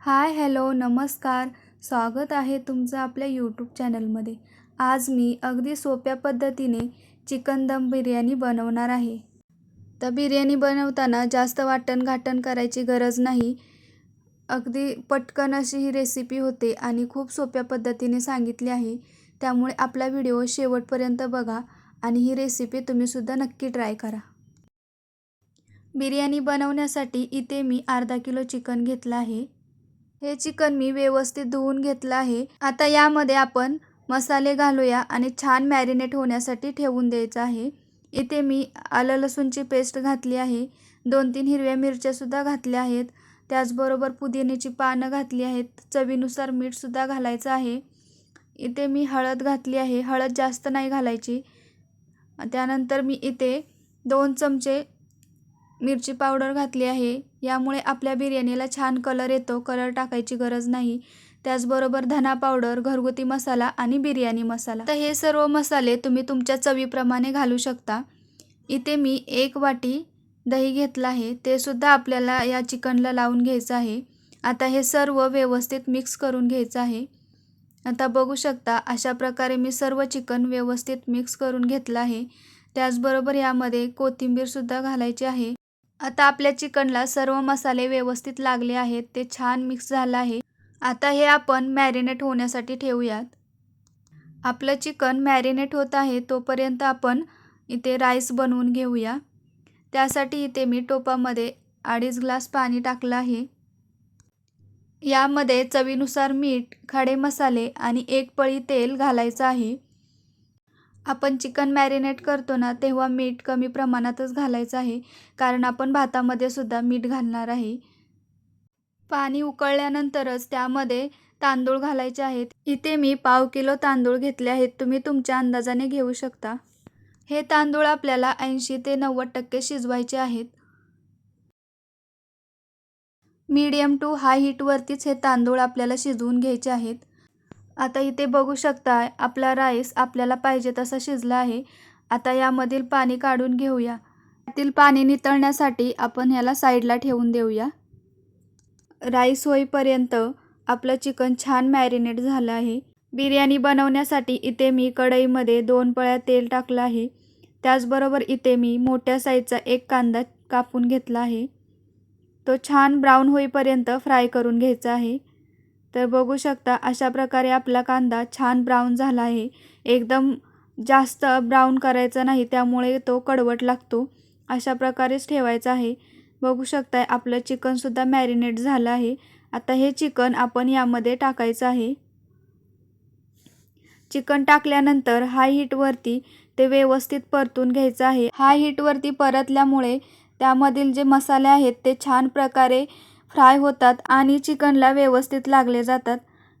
Hi hello नमस्कार. स्वागत आहे तुमचं आपल्या यूट्यूब चॅनलमध्ये. आज मी अगदी सोप्या पद्धतीने चिकन दम बिर्याणी बनवणार आहे. तर बिर्याणी बनवताना जास्त वाटण घाटण करायची गरज नाही. अगदी पटकन अशी ही रेसिपी होते आणि खूप सोप्या पद्धतीने सांगितली आहे. त्यामुळे आपला व्हिडिओ शेवटपर्यंत बघा आणि ही रेसिपी तुम्हीसुद्धा नक्की ट्राय करा. बिर्याणी बनवण्यासाठी इथे मी अर्धा किलो चिकन घेतलं आहे. हे चिकन मी व्यवस्थित धुवून घेतलं आहे. आता यामध्ये आपण मसाले घालूया आणि छान मॅरिनेट होण्यासाठी ठेवून द्यायचं आहे. इथे मी आलं लसूणची पेस्ट घातली आहे. दोन तीन हिरव्या मिरच्यासुद्धा घातल्या आहेत. त्याचबरोबर पुदिन्याची पानं घातली आहेत. चवीनुसार मीठसुद्धा घालायचं आहे. इथे मी हळद घातली आहे. हळद जास्त नाही घालायची. त्यानंतर मी इथे दोन चमचे मिरची पावडर घातली आहे. यामुळे आपल्या बिर्याणीला छान कलर येतो. कलर टाकायची गरज नाही. त्याचबरोबर धना पावडर घरगुती मसाला आणि बिर्याणी मसाला. तर हे सर्व मसाले तुम्ही तुमच्या चवीप्रमाणे घालू शकता. इथे मी एक वाटी दही घेतलं आहे. ते सुद्धा आपल्याला या चिकनला लावून घ्यायचं आहे. आता हे सर्व व्यवस्थित मिक्स करून घ्यायचं आहे. आता बघू शकता अशा प्रकारे मी सर्व चिकन व्यवस्थित मिक्स करून घेतलं आहे. त्याचबरोबर यामध्ये कोथिंबीरसुद्धा घालायची आहे. आता आपल्या चिकनला सर्व मसाले व्यवस्थित लागले आहेत ते छान मिक्स झालं आहे. आता हे आपण मॅरिनेट होण्यासाठी ठेवूयात. आपलं चिकन मॅरिनेट होत आहे तोपर्यंत आपण इथे राईस बनवून घेऊया. त्यासाठी इथे मी टोपामध्ये अडीच ग्लास पाणी टाकलं आहे. यामध्ये चवीनुसार मीठ खडे मसाले आणि एक पळी तेल घालायचं आहे. आपण चिकन मॅरिनेट करतो ना तेव्हा मीठ कमी प्रमाणातच घालायचं आहे. कारण आपण भातामध्ये सुद्धा मीठ घालणार आहे. पाणी उकळल्यानंतरच त्यामध्ये तांदूळ घालायचे आहेत. इथे मी पाव किलो तांदूळ घेतले आहेत. तुम्ही तुमच्या अंदाजाने घेऊ शकता. हे तांदूळ आपल्याला ऐंशी ते नव्वद टक्के शिजवायचे आहेत. मीडियम टू हाय हीटवरतीच हे तांदूळ आपल्याला शिजवून घ्यायचे आहेत. आता इथे बघू शकता आपला राईस आपल्याला पाहिजे तसा शिजला आहे. आता यामधील पाणी काढून घेऊया. यातील पाणी नितळण्यासाठी आपण ह्याला साईडला ठेवून देऊया. राईस होईपर्यंत आपलं चिकन छान मॅरिनेट झालं आहे. बिर्याणी बनवण्यासाठी इथे मी कढईमध्ये दोन पळ्या तेल टाकलं आहे. त्याचबरोबर इथे मी मोठ्या साईजचा एक कांदा कापून घेतला आहे. तो छान ब्राऊन होईपर्यंत फ्राय करून घ्यायचा आहे. तर बघू शकता अशा प्रकारे आपला कांदा छान ब्राऊन झाला आहे. एकदम जास्त ब्राऊन करायचा नाही त्यामुळे तो कडवट लागतो. अशा प्रकारेच ठेवायचा आहे. बघू शकताय आपलं चिकनसुद्धा मॅरिनेट झालं आहे. आता हे चिकन आपण यामध्ये टाकायचं आहे. चिकन टाकल्यानंतर हाय हीटवरती ते व्यवस्थित परतून घ्यायचं आहे. हाय हीटवरती परतल्यामुळे त्यामधील जे मसाले आहेत ते छान प्रकारे फ्राय होतात आणि चिकनला व्यवस्थित लागले जातात.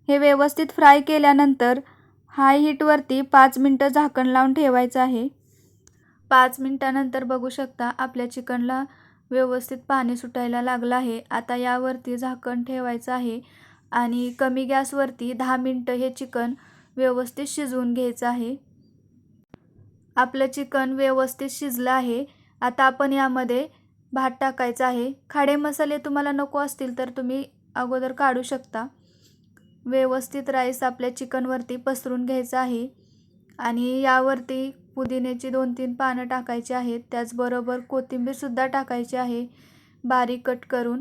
हे व्यवस्थित फ्राय केल्यानंतर हाय हीटवरती पाच मिनटं झाकण लावून ठेवायचं आहे. पाच मिनटानंतर बघू शकता आपल्या चिकनला व्यवस्थित पाणी सुटायला लागलं आहे. आता यावरती झाकण ठेवायचं आहे आणि कमी गॅसवरती दहा मिनटं हे चिकन व्यवस्थित शिजवून घ्यायचं आहे. आपलं चिकन व्यवस्थित शिजलं आहे. आता आपण यामध्ये भात टाकायचा आहे. खाडे मसाले तुम्हाला नको असतील तर तुम्ही अगोदर काढू शकता. व्यवस्थित राईस आपल्या चिकनवरती पसरून घ्यायचा आहे. आणि यावरती पुदिन्याची दोन तीन पानं टाकायची आहेत. त्याचबरोबर कोथिंबीरसुद्धा टाकायची आहे. बारीक कट करून.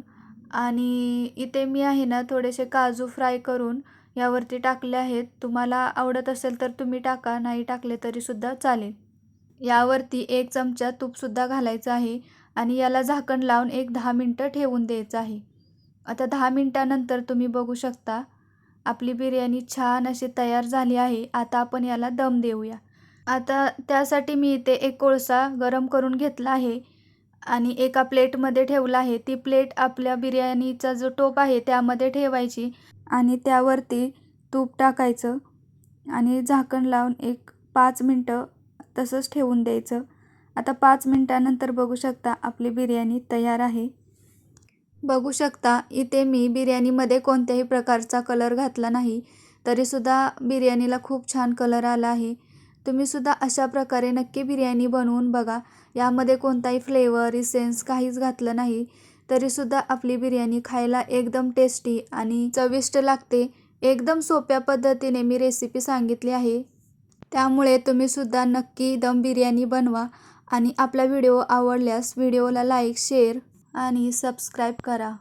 आणि इथे मी आहे ना थोडेसे काजू फ्राय करून यावरती टाकले आहेत. तुम्हाला आवडत असेल तर तुम्ही टाका. नाही टाकले तरीसुद्धा चालेल. यावरती एक चमचा तूपसुद्धा घालायचं आहे. आणि याला झाकण लावून एक दहा मिनटं ठेवून द्यायचं आहे. आता दहा मिनटानंतर तुम्ही बघू शकता आपली बिर्याणी छान अशी तयार झाली आहे. आता आपण याला दम देऊया. आता त्यासाठी मी इथे एक कोळसा गरम करून घेतला आहे आणि एका प्लेटमध्ये ठेवला आहे. ती प्लेट आपल्या बिर्याणीचा जो टोप आहे त्यामध्ये ठेवायची आणि त्यावरती तूप टाकायचं आणि झाकण लावून एक पाच मिनटं तसंच ठेवून द्यायचं. आता पाच मिनटानंतर बघू शकता आपली बिर्याणी तयार आहे. बघू शकता इथे मी बिर्याणीमध्ये कोणत्याही प्रकारचा कलर घातला नाही तरीसुद्धा बिर्याणीला खूप छान कलर आला आहे. तुम्हीसुद्धा अशा प्रकारे नक्की बिर्याणी बनवून बघा. यामध्ये कोणताही फ्लेवर इसेन्स काहीच घातलं नाही तरीसुद्धा आपली बिर्याणी खायला एकदम टेस्टी आणि चविष्ट लागते. एकदम सोप्या पद्धतीने मी रेसिपी सांगितली आहे. त्यामुळे तुम्हीसुद्धा नक्की दम बिर्याणी बनवा. आणि आपला व्हिडिओ आवडल्यास व्हिडिओला लाईक शेअर आणि सबस्क्राईब करा.